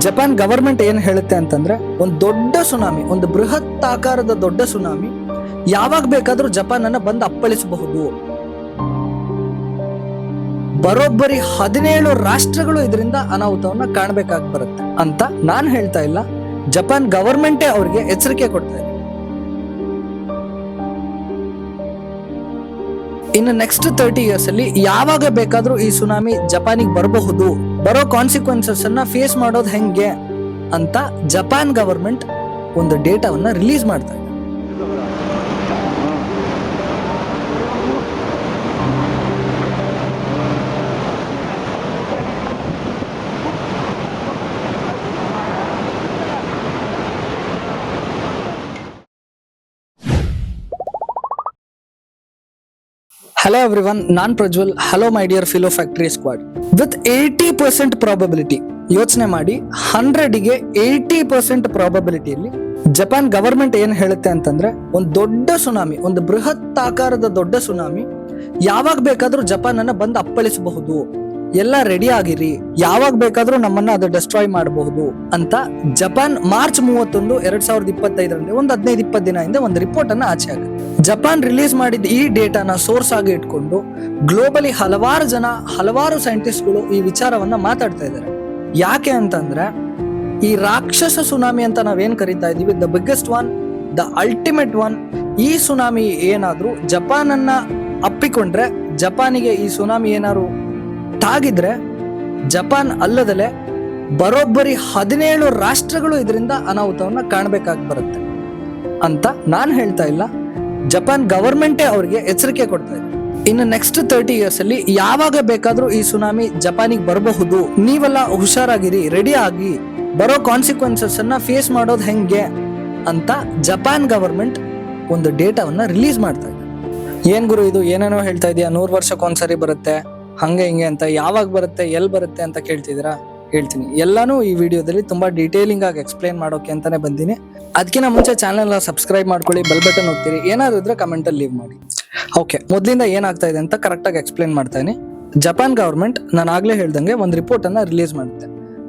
Japan government ಏನ್ ಹೇಳುತ್ತೆ ಅಂತಂದ್ರೆ, ಒಂದು ದೊಡ್ಡ ಸುನಾಮಿ ಒಂದು ಬೃಹತ್ ಆಕಾರದ ದೊಡ್ಡ ಸುನಾಮಿ ಯಾವಾಗ ಬೇಕಾದರೂ ಜಪಾನ್ ಅನ್ನ ಬಂದು ಅಪ್ಪಳಿಸಬಹುದು. ಬರೋಬ್ಬರಿ ಹದಿನೇಳು ರಾಷ್ಟ್ರಗಳು ಇದರಿಂದ ಅನಾಹುತವನ್ನ ಕಾಣಬೇಕಾಗಿ ಬರುತ್ತೆ ಅಂತ ನಾನು ಹೇಳ್ತಾ ಇಲ್ಲ. ಜಪಾನ್ ಗವರ್ಮೆಂಟೇ ಅವ್ರಿಗೆ ಎಚ್ಚರಿಕೆ ಕೊಡ್ತಾ ಇದೆ. ಇನ್ನು ನೆಕ್ಸ್ಟ್ ತರ್ಟಿ ಇಯರ್ಸ್ ಅಲ್ಲಿ ಯಾವಾಗ ಬೇಕಾದ್ರೂ ಈ ಸುನಾಮಿ ಜಪಾನಿಗೆ ಬರಬಹುದು. ಬರೋ ಕಾನ್ಸಿಕ್ವೆನ್ಸಸ್ ಅನ್ನ ಫೇಸ್ ಮಾಡೋದು ಹೆಂಗೆ ಅಂತ ಜಪಾನ್ ಗವರ್ಮೆಂಟ್ ಒಂದು ಡೇಟಾವನ್ನ ರಿಲೀಸ್ ಮಾಡ್ತಾ hello everyone non Prajwal. Hello my dear philo factory squad with eighty percent probability ಯೋಚನೆ ಮಾಡಿ ಹಂಡ್ರೆಡ್ಗೆ ಏಯ್ಟಿ ಪರ್ಸೆಂಟ್ ಪ್ರಾಬಬಿಲಿಟಿಯಲ್ಲಿ ಜಪಾನ್ ಗವರ್ಮೆಂಟ್ ಏನು ಹೇಳುತ್ತೆ ಅಂತಂದ್ರೆ, ಒಂದು ದೊಡ್ಡ ಸುನಾಮಿ ಒಂದು ಬೃಹತ್ ಆಕಾರದ ದೊಡ್ಡ ಸುನಾಮಿ ಯಾವಾಗ ಬೇಕಾದರೂ ಜಪಾನ್ ಅನ್ನ ಬಂದು ಅಪ್ಪಳಿಸಬಹುದು. ಎಲ್ಲ ರೆಡಿ ಆಗಿರಿ. ಯಾವಾಗ ಬೇಕಾದ್ರೂ ನಮ್ಮನ್ನ ಅದು ಡೆಸ್ಟ್ರಾಯ್ ಮಾಡಬಹುದು ಅಂತ ಜಪಾನ್ ಮಾರ್ಚ್ ಮೂವತ್ತೊಂದು ಎರಡ್ ಸಾವಿರದ ಇಪ್ಪತ್ತೈದರಲ್ಲಿ ಒಂದು ಹದಿನೈದು ಇಪ್ಪತ್ತು ದಿನ ಹಿಂದೆ ಒಂದು ರಿಪೋರ್ಟ್ ಅನ್ನ ಆಚೆ ಆಗುತ್ತೆ. ಜಪಾನ್ ರಿಲೀಸ್ ಮಾಡಿದ ಈ ಡೇಟಾನ ಸೋರ್ಸ್ ಆಗಿ ಇಟ್ಕೊಂಡು ಗ್ಲೋಬಲಿ ಹಲವಾರು ಜನ, ಹಲವಾರು ಸೈಂಟಿಸ್ಟ್ಗಳು ಈ ವಿಚಾರವನ್ನ ಮಾತಾಡ್ತಾ ಇದ್ದಾರೆ. ಯಾಕೆ ಅಂತಂದ್ರೆ ಈ ರಾಕ್ಷಸ ಸುನಾಮಿ ಅಂತ ನಾವೇನ್ ಕರಿತಾ ಇದೀವಿ the biggest one the ultimate one ಈ ಸುನಾಮಿ ಏನಾದ್ರೂ ಜಪಾನ್ ಅನ್ನ ಅಪ್ಪಿಕೊಂಡ್ರೆ ಜಪಾನಿಗೆ ಈ ಸುನಾಮಿ ಏನಾದ್ರು ತಾಗಿದ್ರೆ ಜಪಾನ್ ಅಲ್ಲದಲೆ ಬರೋಬ್ಬರಿ ಹದಿನೇಳು ರಾಷ್ಟ್ರಗಳು ಇದರಿಂದ ಅನಾಹುತವನ್ನ ಕಾಣಬೇಕಾಗಿ ಬರುತ್ತೆ. ಅಂತ ನಾನು ಹೇಳ್ತಾ ಇಲ್ಲ. ಜಪಾನ್ ಗವರ್ಮೆಂಟೇ ಅವ್ರಿಗೆ ಎಚ್ಚರಿಕೆ ಕೊಡ್ತಾ ಇದೆ. ಇನ್ನು ನೆಕ್ಸ್ಟ್ ತರ್ಟಿ ಇಯರ್ಸ್ ಅಲ್ಲಿ ಯಾವಾಗ ಬೇಕಾದ್ರೂ ಈ ಸುನಾಮಿ ಜಪಾನಿಗೆ ಬರಬಹುದು. ನೀವೆಲ್ಲ ಹುಷಾರಾಗಿರಿ ರೆಡಿ ಆಗಿ ಬರೋ ಕಾನ್ಸಿಕ್ವೆನ್ಸಸ್ ಅನ್ನ ಫೇಸ್ ಮಾಡೋದು ಹೆಂಗೆ ಅಂತ ಜಪಾನ್ ಗವರ್ಮೆಂಟ್ ಒಂದು ಡೇಟಾವನ್ನ ರಿಲೀಸ್ ಮಾಡ್ತಾ ಇದೆ. ಏನ್ ಗುರು ಇದು? ಏನೇನೋ ಹೇಳ್ತಾ ಇದೆಯಾ? ನೂರ್ ವರ್ಷಕ್ಕೊಂದ್ಸರಿ ಬರುತ್ತೆ. ಹಂಗೆ ಹಿಂಗೆ ಅಂತ, ಯಾವಾಗ ಬರುತ್ತೆ ಎಲ್ಲಿ ಬರುತ್ತೆ ಅಂತ ಕೇಳ್ತಿದ್ದೀರಾ? ಹೇಳ್ತೀನಿ. ಎಲ್ಲಾನು ಈ ವಿಡಿಯೋದಲ್ಲಿ ತುಂಬಾ ಡೀಟೇಲಿಂಗ್ ಆಗಿ ಎಕ್ಸ್ಪ್ಲೈನ್ ಮಾಡೋಕೆ ಅಂತಾನೆ ಬಂದಿನಿ. ಅದಕ್ಕಿಂತ ಮುಂಚೆ ಚಾನೆಲ್ ಸಬ್ಸ್ಕ್ರೈಬ್ ಮಾಡ್ಕೊಳ್ಳಿ ಬೆಲ್ ಬಟನ್ ಹೋಗ್ತೀರಿ ಏನಾದ್ರು ಇದ್ರೆ ಕಮೆಂಟ್ ಅಲ್ಲಿ ಲೀವ್ ಮಾಡಿ. ಓಕೆ ಮೊದಲಿಂದ ಏನಾಗ್ತಾ ಇದೆ ಅಂತ ಕರೆಕ್ಟ್ ಆಗಿ ಎಕ್ಸ್ಪ್ಲೈನ್ ಮಾಡ್ತೀನಿ ಜಪಾನ್ ಗವರ್ಮೆಂಟ್ ನಾನು ಆಗ್ಲೇ ಹೇಳ್ದಂಗೆ ಒಂದು ರಿಪೋರ್ಟ್ ಅನ್ನ ರಿಲೀಸ್ ಮಾಡುತ್ತೆ.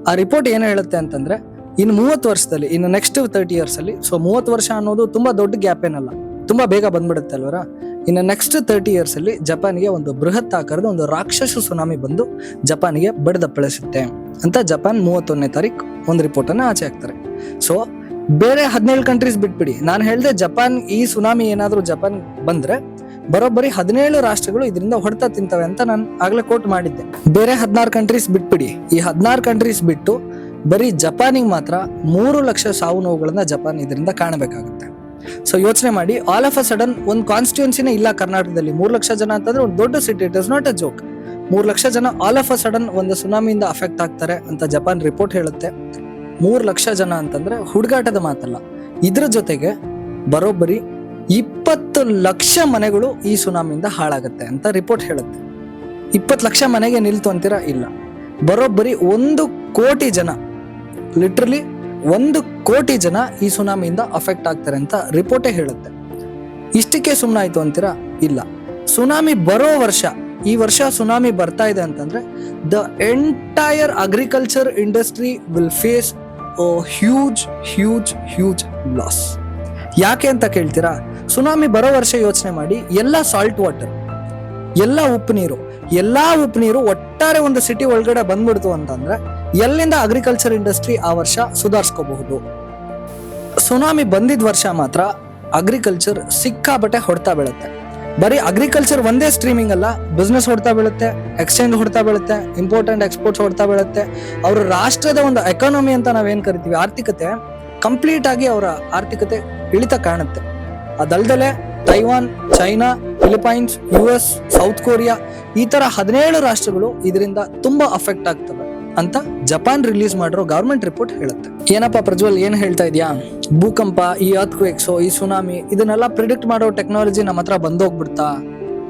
ಆ ರಿಪೋರ್ಟ್ ಏನು ಹೇಳುತ್ತೆ ಅಂತಂದ್ರೆ ಇನ್ನು ಮೂವತ್ತು ವರ್ಷದಲ್ಲಿ ಇನ್ನು ನೆಕ್ಸ್ಟ್ ತರ್ಟಿ ಇಯರ್ಸ್ ಅಲ್ಲಿ ಸೊ ಮೂವತ್ತು ವರ್ಷ ಅನ್ನೋದು ತುಂಬಾ ದೊಡ್ಡ ಗ್ಯಾಪ್ ಏನಲ್ಲ, ತುಂಬಾ ಬೇಗ ಬಂದ್ಬಿಡುತ್ತೆ ಅಲ್ವರ? ಇನ್ನು ನೆಕ್ಸ್ಟ್ ತರ್ಟಿ ಇಯರ್ಸ್ ಅಲ್ಲಿ ಜಪಾನ್ಗೆ ಒಂದು ಬೃಹತ್ ಆಕಾರದ ಒಂದು ರಾಕ್ಷಸ ಸುನಾಮಿ ಬಂದು ಜಪಾನ್ಗೆ ಬಡಿದಪ್ಪಳಿಸುತ್ತೆ ಅಂತ ಜಪಾನ್ ಮೂವತ್ತೊಂದನೇ ತಾರೀಕು ಒಂದು ರಿಪೋರ್ಟ್ ಅನ್ನ ಆಚೆ ಹಾಕ್ತಾರೆ. ಸೊ ಬೇರೆ ಹದಿನೇಳು ಕಂಟ್ರೀಸ್ ಬಿಟ್ಬಿಡಿ. ನಾನು ಹೇಳಿದೆ ಜಪಾನ್ ಈ ಸುನಾಮಿ ಏನಾದರೂ ಜಪಾನ್ ಬಂದರೆ ಬರೋಬ್ಬರಿ ಹದಿನೇಳು ರಾಷ್ಟ್ರಗಳು ಇದರಿಂದ ಹೊಡೆತ ತಿಂತವೆ ಅಂತ ನಾನು ಆಗಲೇ ಕೋಟ್ ಮಾಡಿದ್ದೆ. ಬೇರೆ ಹದಿನಾರು ಕಂಟ್ರೀಸ್ ಬಿಟ್ಬಿಡಿ. ಈ ಹದಿನಾರು ಕಂಟ್ರೀಸ್ ಬಿಟ್ಟು ಬರೀ ಜಪಾನಿಗೆ ಮಾತ್ರ ಮೂರು ಲಕ್ಷ ಸಾವು ನೋವುಗಳನ್ನ ಜಪಾನ್ ಇದರಿಂದ ಕಾಣಬೇಕಾಗುತ್ತೆ. ಸೊ ಯೋಚನೆ ಮಾಡಿ. ಆಲ್ ಆಫ್ ಅ ಸಡನ್ ಒಂದು ಕಾನ್ಸ್ಟಿಟ್ಯೂನ್ಸಿನೇ ಇಲ್ಲ ಕರ್ನಾಟಕದಲ್ಲಿ. ಮೂರು ಲಕ್ಷ ಜನ ಅಂತಂದ್ರೆ ಒಂದು ದೊಡ್ಡ city it is not a joke ಮೂರು ಲಕ್ಷ ಜನ ಆಲ್ ಆಫ್ ಅ ಸಡನ್ ಒಂದು ಸುನಾಮಿಯಿಂದ ಅಫೆಕ್ಟ್ ಆಗ್ತಾರೆ ಅಂತ ಜಪಾನ್ ರಿಪೋರ್ಟ್ ಹೇಳುತ್ತೆ. ಮೂರು ಲಕ್ಷ ಜನ ಅಂತಂದ್ರೆ ಹುಡುಗಾಟದ ಮಾತಲ್ಲ. ಇದ್ರ ಜೊತೆಗೆ ಬರೋಬ್ಬರಿ ಇಪ್ಪತ್ತು ಲಕ್ಷ ಮನೆಗಳು ಈ ಸುನಾಮಿಯಿಂದ ಹಾಳಾಗುತ್ತೆ ಅಂತ ರಿಪೋರ್ಟ್ ಹೇಳುತ್ತೆ. ಇಪ್ಪತ್ತು ಲಕ್ಷ ಮನೆಗೆ ನಿಲ್ತು ಅಂತೀರಾ? ಇಲ್ಲ. ಬರೋಬ್ಬರಿ ಒಂದು ಕೋಟಿ ಜನ ಲಿಟ್ರಲಿ ಒಂದು ಕೋಟಿ ಜನ ಈ ಸುನಾಮಿಯಿಂದ ಅಫೆಕ್ಟ್ ಆಗ್ತಾರೆ ಅಂತ ರಿಪೋರ್ಟೇ ಹೇಳುತ್ತೆ. ಇಷ್ಟಕ್ಕೆ ಸುಮ್ಮನಾಯ್ತು ಅಂತೀರಾ? ಇಲ್ಲ. ಸುನಾಮಿ ಬರೋ ವರ್ಷ, ಈ ವರ್ಷ ಸುನಾಮಿ ಬರ್ತಾ ಇದೆ ಅಂತಂದ್ರೆ the entire agriculture industry will face huge huge huge loss ಯಾಕೆ ಅಂತ ಕೇಳ್ತೀರಾ? ಸುನಾಮಿ ಬರೋ ವರ್ಷ ಯೋಚನೆ ಮಾಡಿ, ಎಲ್ಲ ಸಾಲ್ಟ್ ವಾಟರ್ ಎಲ್ಲ ಉಪ್ಪು ನೀರು ಎಲ್ಲಾ ಉಪ್ಪು ನೀರು ಒಟ್ಟಾರೆ ಒಂದು ಸಿಟಿ ಒಳಗಡೆ ಬಂದ್ಬಿಡ್ತು ಅಂತಂದ್ರೆ ಎಲ್ಲಿಂದ ಅಗ್ರಿಕಲ್ಚರ್ ಇಂಡಸ್ಟ್ರಿ ಆ ವರ್ಷ ಸುಧಾರಿಸ್ಕೋಬಹುದು? ಸುನಾಮಿ ಬಂದಿದ ವರ್ಷ ಮಾತ್ರ ಅಗ್ರಿಕಲ್ಚರ್ ಸಿಕ್ಕಾಬಟ್ಟೆ ಹೊಡ್ತಾ ಬೀಳುತ್ತೆ. ಬರೀ ಅಗ್ರಿಕಲ್ಚರ್ ಒಂದೇ ಸ್ಟ್ರೀಮಿಂಗ್ ಅಲ್ಲ ಬಿಸ್ನೆಸ್ ಹೊಡ್ತಾ ಬೀಳುತ್ತೆ ಎಕ್ಸ್ಚೇಂಜ್ ಹೊಡ್ತಾ ಬೀಳುತ್ತೆ ಇಂಪೋರ್ಟ್ ಅಂಡ್ ಎಕ್ಸ್ಪೋರ್ಟ್ಸ್ ಹೊಡ್ತಾ ಬೀಳುತ್ತೆ. ಅವ್ರ ರಾಷ್ಟ್ರದ ಒಂದು ಎಕಾನಮಿ ಅಂತ ನಾವೇನ್ ಕರಿತೀವಿ? ಆರ್ಥಿಕತೆ ಕಂಪ್ಲೀಟ್ ಆಗಿ ಅವರ ಆರ್ಥಿಕತೆ ಇಳಿತ ಕಾಣುತ್ತೆ. ಅದಲ್ದಲೆ Taiwan China Philippines U S South Korea ಈ ತರ ಹದಿನೇಳು ರಾಷ್ಟ್ರಗಳು ಇದರಿಂದ ತುಂಬಾ ಅಫೆಕ್ಟ್ ಆಗ್ತವೆ ಅಂತ ಜಪಾನ್ ರಿಲೀಸ್ ಮಾಡಿರೋ ಗವರ್ಮೆಂಟ್ ರಿಪೋರ್ಟ್ ಹೇಳುತ್ತೆ. ಏನಪ್ಪ ಪ್ರಜ್ವಲ್, ಏನ್ ಹೇಳ್ತಾ ಇದೆಯಾ? ಭೂಕಂಪ, ಈ ಅರ್ತ್ಕ್ವೇಕ್ಸು ಈ ಸುನಾಮಿ ಇದನ್ನೆಲ್ಲ ಪ್ರಿಡಿಕ್ಟ್ ಮಾಡೋ ಟೆಕ್ನಾಲಜಿ ನಮ್ಮ ಹತ್ರ ಬಂದೋಗ್ಬಿಡ್ತಾ?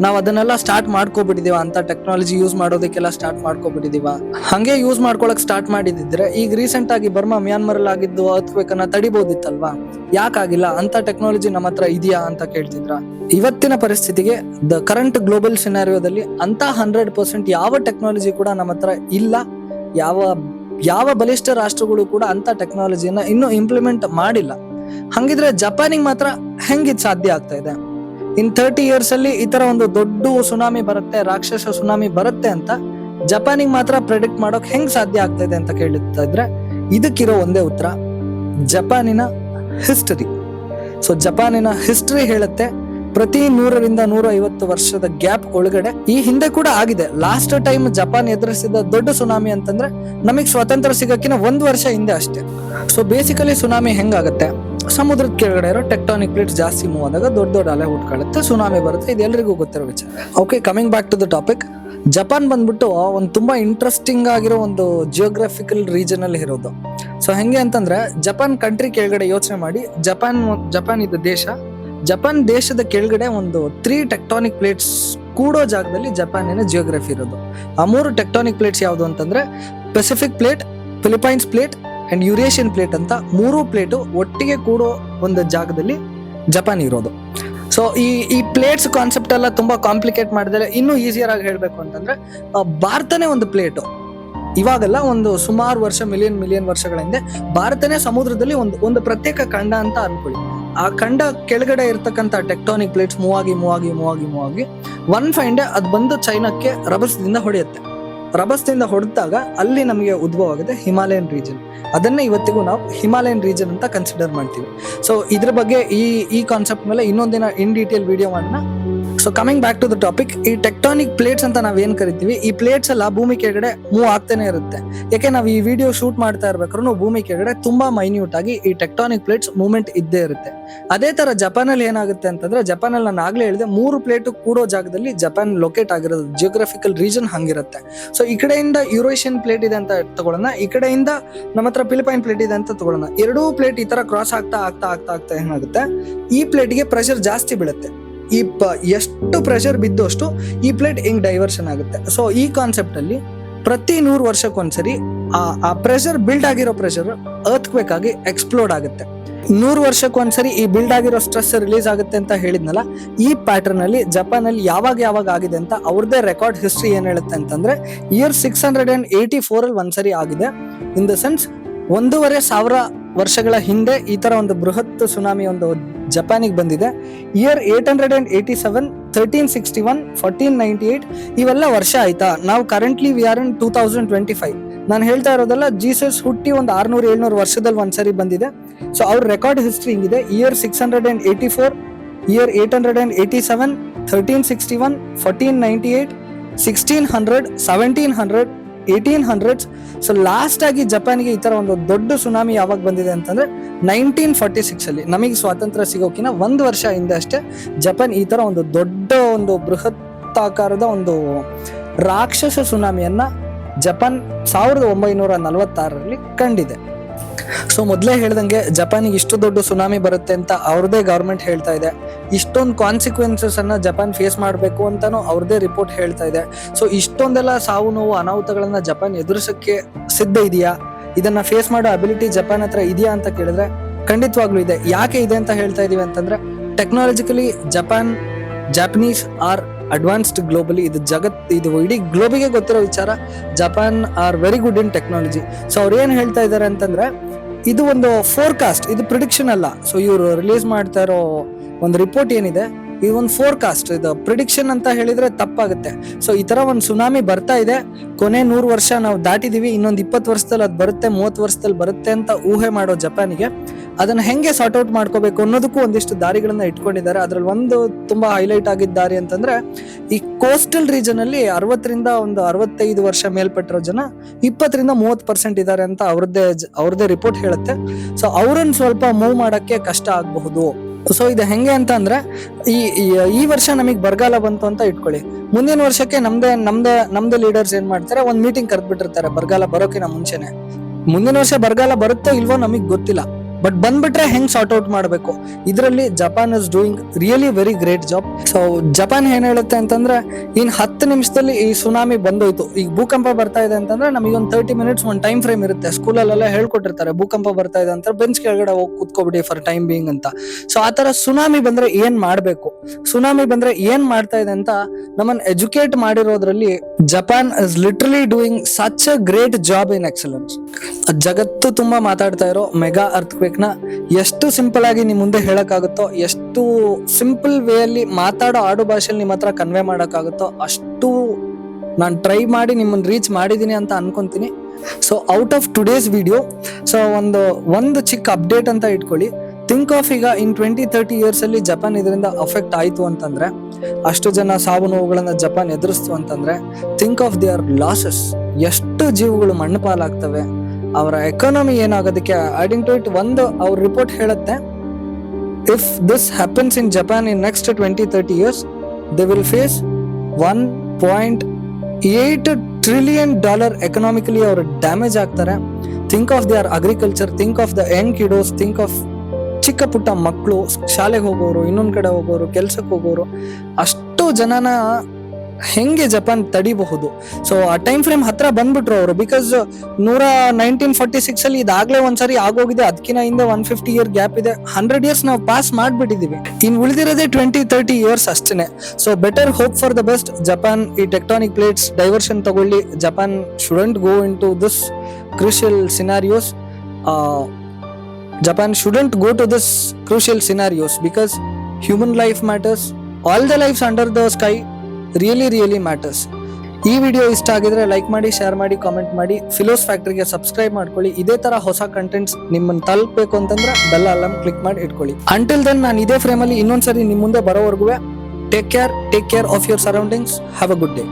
ನಾವ್ ಅದನ್ನೆಲ್ಲ ಸ್ಟಾರ್ಟ್ ಮಾಡ್ಕೊಬಿಟ್ಟಿದೀವ. ಅಂತ ಟೆಕ್ನಾಲಜಿ ಯೂಸ್ ಮಾಡೋದಕ್ಕೆಲ್ಲ ಸ್ಟಾರ್ಟ್ ಮಾಡ್ಕೊಬಿಟ್ಟಿದೀವ. ಹಂಗೆ ಯೂಸ್ ಮಾಡ್ಕೊಳಕ್ ಸ್ಟಾರ್ಟ್ ಮಾಡಿದಿದ್ರೆ ಈಗ ರೀಸೆಂಟ್ ಆಗಿ ಬರ್ಮಾ ಮ್ಯಾನ್ಮಾರ್ ಅಲ್ಲಿ ಆಗಿದ್ದು ಅನ್ನ ತಡಿಬೋದಿತ್ತಲ್ವಾ? ಯಾಕಾಗಿಲ್ಲ? ಅಂತ ಟೆಕ್ನಾಲಜಿ ನಮ್ಮ ಹತ್ರ ಇದೆಯಾ ಅಂತ ಕೇಳ್ತಿದ್ರ. ಇವತ್ತಿನ ಪರಿಸ್ಥಿತಿಗೆ ದ ಕರೆಂಟ್ ಗ್ಲೋಬಲ್ ಸಿನಾರಿಯೋದಲ್ಲಿ ಅಂತ ಹಂಡ್ರೆಡ್ ಪರ್ಸೆಂಟ್ ಯಾವ ಟೆಕ್ನಾಲಜಿ ಕೂಡ ನಮ್ಮ ಹತ್ರ ಇಲ್ಲ. ಯಾವ ಯಾವ ಬಲಿಷ್ಠ ರಾಷ್ಟ್ರಗಳು ಕೂಡ ಅಂತ ಟೆಕ್ನಾಲಜಿಯನ್ನ ಇನ್ನೂ ಇಂಪ್ಲಿಮೆಂಟ್ ಮಾಡಿಲ್ಲ. ಹಂಗಿದ್ರೆ ಜಪಾನಿಗೆ ಮಾತ್ರ ಹೆಂಗಿದ್ ಸಾಧ್ಯ ಆಗ್ತಾ ಇದೆ? ಇನ್ ಥರ್ಟಿ ಇಯರ್ಸ್ ಅಲ್ಲಿ ಈ ತರ ಒಂದು ದೊಡ್ಡ ಸುನಾಮಿ ಬರುತ್ತೆ, ರಾಕ್ಷಸ ಸುನಾಮಿ ಬರುತ್ತೆ ಅಂತ ಜಪಾನಿಗೆ ಮಾತ್ರ ಪ್ರೆಡಿಕ್ಟ್ ಮಾಡೋಕ್ ಹೆಂಗ್ ಸಾಧ್ಯ ಆಗ್ತಾ ಇದೆ ಅಂತ ಕೇಳುತ್ತಾ ಇದ್ರೆ ಇದಕ್ಕಿರೋ ಒಂದೇ ಉತ್ತರ ಜಪಾನಿನ ಹಿಸ್ಟರಿ ಸೊ ಜಪಾನಿನ ಹಿಸ್ಟರಿ ಹೇಳುತ್ತೆ, ಪ್ರತಿ ನೂರರಿಂದ ನೂರ ಐವತ್ತು ವರ್ಷದ ಗ್ಯಾಪ್ ಒಳಗಡೆ ಈ ಹಿಂದೆ ಕೂಡ ಆಗಿದೆ. ಲಾಸ್ಟ್ ಟೈಮ್ ಜಪಾನ್ ಎದುರಿಸಿದ ದೊಡ್ಡ ಸುನಾಮಿ ಅಂತಂದ್ರೆ ನಮಗೆ ಸ್ವಾತಂತ್ರ್ಯ ಸಿಗಕ್ಕಿನ ಒಂದು ವರ್ಷ ಹಿಂದೆ ಅಷ್ಟೇ. ಸೊ ಬೇಸಿಕಲಿ ಸುನಾಮಿ ಹೆಂಗಾಗತ್ತೆ? ಸಮುದ್ರದ ಕೆಳಗಡೆ ಇರೋ ಟೆಕ್ಟಾನಿಕ್ ಪ್ಲೇಟ್ಸ್ ಜಾಸ್ತಿ ಮೂವ್ ಆದಾಗ ದೊಡ್ಡ ದೊಡ್ಡ ಅಲೆ ಹುಟ್ಕೊಳ್ಳುತ್ತೆ ಸುನಾಮಿ ಬರುತ್ತೆ ಇದು ಎಲ್ರಿಗೂ ಗೊತ್ತಿರೋ ವಿಚಾರ. Okay coming back to the topic Japan ಬಂದ್ಬಿಟ್ಟು ಒಂದು ತುಂಬಾ ಇಂಟ್ರೆಸ್ಟಿಂಗ್ ಆಗಿರೋ ಒಂದು ಜಿಯೋಗ್ರಫಿಕಲ್ ರೀಜನ್ ಅಲ್ಲಿ ಇರೋದು. ಸೊ ಹೆಂಗೆ ಅಂತಂದ್ರೆ, ಜಪಾನ್ ಕಂಟ್ರಿ ಕೆಳಗಡೆ ಯೋಚನೆ ಮಾಡಿ, ಜಪಾನ್ ಜಪಾನ್ ಇದು ದೇಶ, ಜಪಾನ್ ದೇಶದ ಕೆಳಗಡೆ ಒಂದು ತ್ರೀ ಟೆಕ್ಟಾನಿಕ್ ಪ್ಲೇಟ್ಸ್ ಕೂಡೋ ಜಾಗದಲ್ಲಿ ಜಪಾನಿನ ಜಿಯೋಗ್ರಫಿ ಇರೋದು. ಆ ಮೂರು ಟೆಕ್ಟಾನಿಕ್ ಪ್ಲೇಟ್ಸ್ ಯಾವುದು ಅಂತಂದ್ರೆ Pacific plate Philippines plate and Eurasian plate ಅಂತ ಮೂರು ಪ್ಲೇಟು ಒಟ್ಟಿಗೆ ಕೂಡೋ ಒಂದು ಜಾಗದಲ್ಲಿ ಜಪಾನ್ ಇರೋದು. ಸೊ ಈ ಈ ಪ್ಲೇಟ್ಸ್ ಕಾನ್ಸೆಪ್ಟ್ ಎಲ್ಲ ತುಂಬಾ ಕಾಂಪ್ಲಿಕೇಟ್ ಮಾಡಿದ್ರೆ. ಇನ್ನೂ ಈಸಿಯರ್ ಆಗಿ ಹೇಳ್ಬೇಕು ಅಂತಂದ್ರೆ ಭಾರತನೇ ಒಂದು ಪ್ಲೇಟು ಇವಾಗೆಲ್ಲ ಒಂದು ಸುಮಾರು ವರ್ಷ ಮಿಲಿಯನ್ ಮಿಲಿಯನ್ ವರ್ಷಗಳ ಹಿಂದೆ ಭಾರತನೇ ಸಮುದ್ರದಲ್ಲಿ ಒಂದು ಒಂದು ಪ್ರತ್ಯೇಕ ಖಂಡ ಅಂತ ಅನ್ಕೊಳ್ಳಿ. ಆ ಖಂಡ ಕೆಳಗಡೆ ಇರ್ತಕ್ಕಂಥ ಟೆಕ್ಟಾನಿಕ್ ಪ್ಲೇಟ್ಸ್ ಮೂವಾಗಿ ಮೂವಾಗಿ ಮೂವಾಗಿ ಮೂವಾಗಿ ಒನ್ ಫೈನ್ ಡೇ ಅದು ಬಂದು ಚೈನಾಕ್ಕೆ ರಭಸದಿಂದ ಹೊಡೆಯುತ್ತೆ. ರಭಸದಿಂದ ಹೊಡೆದಾಗ ಅಲ್ಲಿ ನಮಗೆ ಉದ್ಭವ ಆಗಿದೆ ಹಿಮಾಲಯನ್ ರೀಜನ್. ಅದನ್ನೇ ಇವತ್ತಿಗೂ ನಾವು ಹಿಮಾಲಯನ್ ರೀಜನ್ ಅಂತ ಕನ್ಸಿಡರ್ ಮಾಡ್ತೀವಿ. ಸೊ ಇದ್ರ ಬಗ್ಗೆ ಈ ಈ ಕಾನ್ಸೆಪ್ಟ್ ಮೇಲೆ ಇನ್ನೊಂದಿನ ಇನ್ ಡೀಟೇಲ್ ವಿಡಿಯೋ ಮಾಡೋಣ. So coming back to the topic ಈ ಟೆಕ್ಟಾನಿಕ್ ಪ್ಲೇಟ್ಸ್ ಅಂತ ನಾವ್ ಏನ್ ಕರಿತೀವಿ, ಈ ಪ್ಲೇಟ್ಸ್ ಎಲ್ಲ ಭೂಮಿ ಕೆಳಗಡೆ ಮೂವ್ ಆಗ್ತಾನೆ ಇರುತ್ತೆ. ಯಾಕೆ ನಾವು ಈ ವಿಡಿಯೋ ಶೂಟ್ ಮಾಡ್ತಾ ಇರ್ಬೇಕಾದ್ರೂ ಭೂಮಿ ಕೆಳಗಡೆ ತುಂಬಾ ಮೈನ್ಯೂಟ್ ಆಗಿ ಈ ಟೆಕ್ಟಾನಿಕ್ ಪ್ಲೇಟ್ಸ್ ಮೂವ್ಮೆಂಟ್ ಇದ್ದೇ ಇರುತ್ತೆ. ಅದೇ ತರ ಜಪಾನ್ ಅಲ್ಲಿ ಏನಾಗುತ್ತೆ ಅಂತಂದ್ರೆ ಜಪಾನ್ ಅಲ್ಲಿ ನಾನು ಆಗ್ಲೇ ಹೇಳಿದೆ, ಮೂರು ಪ್ಲೇಟ್ ಕೂಡೋ ಜಾಗದಲ್ಲಿ ಜಪಾನ್ ಲೊಕೇಟ್ ಆಗಿರೋದು ಜಿಯೋಗ್ರಫಿಕಲ್ ರೀಜನ್ ಹಂಗಿರುತ್ತೆ. ಸೊ ಈ ಕಡೆಯಿಂದ ಯುರೋಷಿಯನ್ ಪ್ಲೇಟ್ ಇದೆ ಅಂತ ತಗೊಳ್ಳೋಣ, ಈ ಕಡೆಯಿಂದ ನಮ್ಮ ಹತ್ರ ಫಿಲಿಪೈನ್ ಪ್ಲೇಟ್ ಇದೆ ಅಂತ ತಗೊಳ್ಳೋಣ. ಎರಡೂ ಪ್ಲೇಟ್ ಈ ತರ ಕ್ರಾಸ್ ಆಗ್ತಾ ಆಗ್ತಾ ಆಗ್ತಾ ಆಗ್ತಾ ಏನಾಗುತ್ತೆ, ಈ ಪ್ಲೇಟ್ಗೆ ಪ್ರೆಷರ್ ಜಾಸ್ತಿ ಬೀಳುತ್ತೆ. ಈ ಪ, ಎಷ್ಟು ಪ್ರೆಷರ್ ಬಿದ್ದು ಅಷ್ಟು ಈ ಪ್ಲೇಟ್ ಹೆಂಗ್ ಡೈವರ್ಷನ್ ಆಗುತ್ತೆ. ಸೊ ಈ ಕಾನ್ಸೆಪ್ಟ್ ಅಲ್ಲಿ ಪ್ರತಿ ನೂರು ವರ್ಷಕ್ಕೊಂದ್ಸರಿ ಆ ಪ್ರೆಷರ್ ಬಿಲ್ಡ್ ಆಗಿರೋ ಪ್ರೆಷರ್ ಅರ್ತ್ ಕ್ವೇಕ್ ಆಗಿ ಎಕ್ಸ್ಪ್ಲೋಡ್ ಆಗುತ್ತೆ. ನೂರು ವರ್ಷಕ್ಕೊಂದ್ಸರಿ ಈ ಬಿಲ್ಡ್ ಆಗಿರೋ ಸ್ಟ್ರೆಸ್ ರಿಲೀಸ್ ಆಗುತ್ತೆ ಅಂತ ಹೇಳಿದ್ನಲ್ಲ, ಈ ಪ್ಯಾಟರ್ನ್ ಅಲ್ಲಿ ಜಪಾನ್ ಅಲ್ಲಿ ಯಾವಾಗ ಯಾವಾಗ ಆಗಿದೆ ಅಂತ ಅವ್ರದೇ ರೆಕಾರ್ಡ್ ಹಿಸ್ಟ್ರಿ ಏನ್ ಹೇಳುತ್ತೆ ಅಂತಂದ್ರೆ year six hundred and eighty four ಅಲ್ಲಿ ಒಂದ್ಸರಿ ಆಗಿದೆ. ಇನ್ ದ ಸೆನ್ಸ್ ಒಂದೂವರೆ ಸಾವಿರ ವರ್ಷಗಳ ಹಿಂದೆ ಈ ತರ ಒಂದು ಬೃಹತ್ ಸುನಾಮಿ ಒಂದು ಜಪಾನಿಗೆ ಬಂದಿದೆ. Year eight hundred and eighty seven thirteen sixty one fourteen ninety eight ಇವೆಲ್ಲ ವರ್ಷ ಆಯ್ತಾ? ನಾವು currently we are in two thousand twenty five ನಾನು ಹೇಳ್ತಾ ಇರೋದಲ್ಲ ಜೀಸಸ್ ಹುಟ್ಟಿ ಒಂದು ಆರ್ನೂರು, ಏಳ್ನೂರು ವರ್ಷದಲ್ಲಿ ಒಂದ್ಸರಿ ಬಂದಿದೆ. ಸೊ ಅವ್ರ ರೆಕಾರ್ಡ್ ಹಿಸ್ಟ್ರಿ ಹಿಂಗಿದೆ. Year six hundred and eighty four year eight hundred and eighty seven thirteen sixty one fourteen ninety eight sixteen hundred seventeen hundred eighteen hundreds so last ಆಗಿ ಜಪಾನ್ಗೆ ಈ ತರ ಒಂದು ದೊಡ್ಡ ಸುನಾಮಿ ಯಾವಾಗ ಬಂದಿದೆ ಅಂತಂದ್ರೆ ನೈನ್ಟೀನ್ ಫಾರ್ಟಿ ಸಿಕ್ಸ್ ಅಲ್ಲಿ. ನಮಗೆ ಸ್ವಾತಂತ್ರ್ಯ ಸಿಗೋಕಿನ ಒಂದು ವರ್ಷ ಹಿಂದೆ ಅಷ್ಟೇ ಜಪಾನ್ ಈ ತರ ಒಂದು ದೊಡ್ಡ ಒಂದು ಬೃಹತ್ ಆಕಾರದ ಒಂದು ರಾಕ್ಷಸ ಸುನಾಮಿಯನ್ನ ಜಪಾನ್ ಸಾವಿರದ ಒಂಬೈನೂರ ನಲವತ್ತಾರರಲ್ಲಿ ಕಂಡಿದೆ. ಸೊ ಮೊದಲೇ ಹೇಳ್ದಂಗೆ ಜಪಾನಿಗೆ ಇಷ್ಟು ದೊಡ್ಡ ಸುನಾಮಿ ಬರುತ್ತೆ ಅಂತ ಅವ್ರದೇ ಗವರ್ಮೆಂಟ್ ಹೇಳ್ತಾ ಇದೆ. ಇಷ್ಟೊಂದು ಕಾನ್ಸಿಕ್ವೆನ್ಸಸ್ ಅನ್ನ ಜಪಾನ್ ಫೇಸ್ ಮಾಡಬೇಕು ಅಂತಾನು ಅವ್ರದೇ ರಿಪೋರ್ಟ್ ಹೇಳ್ತಾ ಇದೆ. ಸೊ ಇಷ್ಟೊಂದೆಲ್ಲ ಸಾವು ನೋವು ಅನಾಹುತಗಳನ್ನ ಜಪಾನ್ ಎದುರಿಸಕ್ಕೆ ಸಿದ್ಧ ಇದೆಯಾ? ಇದನ್ನ ಫೇಸ್ ಮಾಡೋ ಅಬಿಲಿಟಿ ಜಪಾನ್ ಹತ್ರ ಇದೆಯಾ ಅಂತ ಕೇಳಿದ್ರೆ ಖಂಡಿತವಾಗ್ಲೂ ಇದೆ. ಯಾಕೆ ಇದೆ ಅಂತ ಹೇಳ್ತಾ ಇದೀವಿ ಅಂತಂದ್ರೆ technologically Japan Japanese are advanced globally ಇದು ಜಗತ್, ಇದು ಇಡೀ ಗ್ಲೋಬಿಗೆ ಗೊತ್ತಿರೋ ವಿಚಾರ. Japan are very good in technology so ಅವ್ರು ಏನ್ ಹೇಳ್ತಾ ಇದ್ದಾರೆ ಅಂತಂದ್ರೆ ಇದು ಒಂದು ಫೋರ್ಕಾಸ್ಟ್ ಇದು ಪ್ರಿಡಿಕ್ಷನ್ ಅಲ್ಲ. ಸೊ ಇವರು ರಿಲೀಸ್ ಮಾಡ್ತಾ ಇರೋ ಒಂದು ರಿಪೋರ್ಟ್ ಏನಿದೆ ಇದು ಒಂದು ಫೋರ್ಕಾಸ್ಟ್ ಇದು ಪ್ರಿಡಿಕ್ಷನ್ ಅಂತ ಹೇಳಿದ್ರೆ ತಪ್ಪಾಗುತ್ತೆ. ಸೊ ಈ ತರ ಒಂದು ಸುನಾಮಿ ಬರ್ತಾ ಇದೆ. ಕೊನೆ ನೂರು ವರ್ಷ ನಾವು ದಾಟಿದೀವಿ, ಇನ್ನೊಂದು ಇಪ್ಪತ್ತು ವರ್ಷದಲ್ಲಿ ಅದು ಬರುತ್ತೆ, ಮೂವತ್ತು ವರ್ಷದಲ್ಲಿ ಬರುತ್ತೆ ಅಂತ ಊಹೆ ಮಾಡೋ ಜಪಾನಿಗೆ. ಅದನ್ನ ಹೆಂಗೆ ಸಾರ್ಟ್ ಔಟ್ ಮಾಡ್ಕೋಬೇಕು ಅನ್ನೋದಕ್ಕೂ ಒಂದಿಷ್ಟು ದಾರಿಗಳನ್ನ ಇಟ್ಕೊಂಡಿದ್ದಾರೆ. ಅದ್ರಲ್ಲಿ ಒಂದು ತುಂಬಾ ಹೈಲೈಟ್ ಆಗಿದ್ದ ದಾರಿ ಅಂತಂದ್ರೆ, ಈ ಕೋಸ್ಟಲ್ ರೀಜನ್ ಅಲ್ಲಿ ಅರವತ್ತರಿಂದ ಒಂದು ಅರವತ್ತೈದು ವರ್ಷ ಮೇಲ್ಪಟ್ಟಿರೋ ಜನ ಇಪ್ಪತ್ತರಿಂದ ಮೂವತ್ತು ಪರ್ಸೆಂಟ್ ಇದ್ದಾರೆ ಅಂತ ಅವ್ರದ್ದೇ ಅವ್ರದ್ದೇ ರಿಪೋರ್ಟ್ ಹೇಳುತ್ತೆ. ಸೊ ಅವ್ರನ್ನ ಸ್ವಲ್ಪ ಮೂವ್ ಮಾಡಕ್ಕೆ ಕಷ್ಟ ಆಗಬಹುದು. ಸೊ ಇದು ಹೆಂಗೆ ಅಂತ ಅಂದ್ರೆ, ಈ- ಈ ವರ್ಷ ನಮಗೆ ಬರಗಾಲ ಬಂತು ಅಂತ ಇಟ್ಕೊಳ್ಳಿ. ಮುಂದಿನ ವರ್ಷಕ್ಕೆ ನಮ್ದೇ ನಮ್ದೇ ನಮ್ದೇ ಲೀಡರ್ಸ್ ಏನ್ ಮಾಡ್ತಾರೆ, ಒಂದ್ ಮೀಟಿಂಗ್ ಕರೆದ್ಬಿಟ್ಟಿರ್ತಾರೆ ಬರಗಾಲ ಬರೋಕಿನ ಮುಂಚೆನೆ. ಮುಂದಿನ ವರ್ಷ ಬರಗಾಲ ಬರುತ್ತೋ ಇಲ್ವೋ ನಮಗ್ ಗೊತ್ತಿಲ್ಲ. ಬಟ್ ಬಂದ್ಬಿಟ್ರೆ ಹೆಂಗ್ ಸಾರ್ಟ್ ಔಟ್ ಮಾಡಬೇಕು? ಇದರಲ್ಲಿ Japan is doing really very great job so Japan ಏನ್ ಹೇಳುತ್ತೆ ಅಂತಂದ್ರೆ, ಇನ್ ಹತ್ತು ನಿಮಿಷದಲ್ಲಿ ಈ ಸುನಾಮಿ ಬಂದೋಯ್ತು. ಈಗ ಭೂಕಂಪ ಬರ್ತಾ ಇದೆ ಅಂತಂದ್ರೆ ನಮಗೆ ಒಂದು ತರ್ಟಿ ಮಿನಿಟ್ಸ್ ಒಂದು ಟೈಮ್ ಫ್ರೇಮ್ ಇರುತ್ತೆ. ಸ್ಕೂಲಲ್ಲೆಲ್ಲ ಹೇಳ್ಕೊಟ್ಟಿರ್ತಾರೆ, ಭೂಕಂಪ ಬರ್ತಾ ಇದೆ ಅಂತ. ಬೆಂಚ್ ಕೆಳಗಡೆ ಹೋಗಿ ಕೂತ್ಕೊಬಿಡಿ ಫಾರ್ ಟೈಮ್ ಬೀಯಿಂಗ್ ಅಂತ. ಸೊ ಆ ತರ ಸುನಾಮಿ ಬಂದ್ರೆ ಏನ್ ಮಾಡ್ಬೇಕು? ಸುನಾಮಿ ಬಂದ್ರೆ ಏನ್ ಮಾಡ್ತಾ ಇದೆ ಅಂತ ನಮ್ಮನ್ educate ಮಾಡಿರೋದ್ರಲ್ಲಿ Japan is literally doing such a great job in excellence ಜಗತ್ತು ತುಂಬಾ ಮಾತಾಡ್ತಾ ಇರೋ ಮೆಗಾ ಅರ್ಥಕ್ವೇಕ್ ನ ಎಷ್ಟು ಸಿಂಪಲ್ ಆಗಿ ನಿಮ್ಮ ಮುಂದೆ ಹೇಳೋಕ್ಕಾಗುತ್ತೋ, ಎಷ್ಟು ಸಿಂಪಲ್ ವೇ ಅಲ್ಲಿ ಮಾತಾಡೋ ಆಡು ಭಾಷೆಯಲ್ಲಿ ನಿಮ್ಮ ಹತ್ರ ಕನ್ವೆ ಮಾಡೋಕ್ಕಾಗುತ್ತೋ, ಅಷ್ಟು ನಾನು ಟ್ರೈ ಮಾಡಿ ನಿಮ್ಮನ್ನು ರೀಚ್ ಮಾಡಿದ್ದೀನಿ ಅಂತ ಅನ್ಕೊಂತೀನಿ. So out of today's video so ಒಂದು ಒಂದು ಚಿಕ್ಕ ಅಪ್ಡೇಟ್ ಅಂತ ಇಟ್ಕೊಳ್ಳಿ. ಥಿಂಕ್ ಆಫ್ ಈಗ ಇನ್ ಟ್ವೆಂಟಿ ತರ್ಟಿ ಇಯರ್ಸ್ ಅಲ್ಲಿ ಜಪಾನ್ ಇದರಿಂದ ಅಫೆಕ್ಟ್ ಆಯಿತು ಅಂತಂದ್ರೆ, ಅಷ್ಟು ಜನ ಸಾವು ನೋವುಗಳನ್ನು ಜಪಾನ್ ಎದುರಿಸ್ತು ಅಂತಂದ್ರೆ ಥಿಂಕ್ ಆಫ್ ದಿಯರ್ ಲಾಸಸ್ ಎಷ್ಟು ಜೀವಗಳು ಮಣ್ಣು ಪಾಲಾಗ್ತವೆ ಅವರ ಎಕಾನಮಿ ಏನಾಗೋದಕ್ಕೆ ಅಡಿಂಗ್ ಟು ಇಟ್ ಒಂದು ಅವ್ರ ರಿಪೋರ್ಟ್ ಹೇಳುತ್ತೆ if this happens in Japan in next twenty thirty years they will face one point eight trillion dollar economically ಅವರು ಡ್ಯಾಮೇಜ್ ಆಗ್ತಾರೆ. Think of their agriculture think of the young kiddos think of ಚಿಕ್ಕ ಪುಟ್ಟ ಮಕ್ಕಳು ಶಾಲೆಗೆ ಹೋಗೋರು, ಇನ್ನೊಂದು ಕಡೆ ಹೋಗೋರು, ಕೆಲ್ಸಕ್ಕೆ ಹೋಗೋರು, ಅಷ್ಟು ಜನನ ಹೆಂಗೆ ಜಪಾನ್ ತಡಿಬಹುದು? ಸೊ ಆ ಟೈಮ್ ಫ್ರೇಮ್ ಹತ್ರ ಬಂದ್ಬಿಟ್ರು ಅವರು. ಬಿಕಾಸ್ ನೂರ ನೈನ್ಟೀನ್ ಫಾರ್ಟಿ ಸಿಕ್ಸ್ ಅಲ್ಲಿ ಇದಾಗ್ಲೇ ಒಂದ್ಸರಿ ಆಗೋಗಿದೆ. ಅದಕ್ಕಿಂತ ಹಿಂದೆ ಒನ್ ಫಿಫ್ಟಿ ಇಯರ್ ಗ್ಯಾಪ್ ಇದೆ. ಹಂಡ್ರೆಡ್ ಇಯರ್ಸ್ ನಾವು ಪಾಸ್ ಮಾಡ್ಬಿಟ್ಟಿದೀವಿ. ಇನ್ ಉಳಿದಿರೋದೇ ಟ್ವೆಂಟಿ ತರ್ಟಿ ಇಯರ್ಸ್ ಅಷ್ಟೇ so better hope for the best Japan ಈ ಟೆಕ್ಟಾನಿಕ್ ಪ್ಲೇಟ್ಸ್ ಡೈವರ್ಷನ್ ತಗೊಳ್ಳಿ. Japan shouldn't go into this crucial scenarios Japan shouldn't go to this crucial scenarios because human life matters all the lifes under the sky really really matters ಈ video ಇಷ್ಟ ಆಗಿದ್ರೆ like ಮಾಡಿ share ಮಾಡಿ comment ಮಾಡಿ. Fellows ಫ್ಯಾಕ್ಟ್ರಿಗೆ subscribe ಮಾಡ್ಕೊಳ್ಳಿ. ಇದೇ ತರ ಹೊಸ ಕಂಟೆಂಟ್ಸ್ ನಿಮ್ಮನ್ನು ತಲುಪಬೇಕು ಅಂತಂದ್ರೆ ಬೆಲ್ ಅಲಾರ್ಮ್ ಕ್ಲಿಕ್ ಮಾಡಿ ಇಟ್ಕೊಳ್ಳಿ. ಅಂಟಿಲ್ ದೆನ್ ನಾನು ಇದೇ ಫ್ರೇಮಲ್ಲಿ ಇನ್ನೊಂದ್ಸರಿ ನಿಮ್ಮ ಮುಂದೆ ಬರೋವರೆಗೂ take care take care of your surroundings have a good day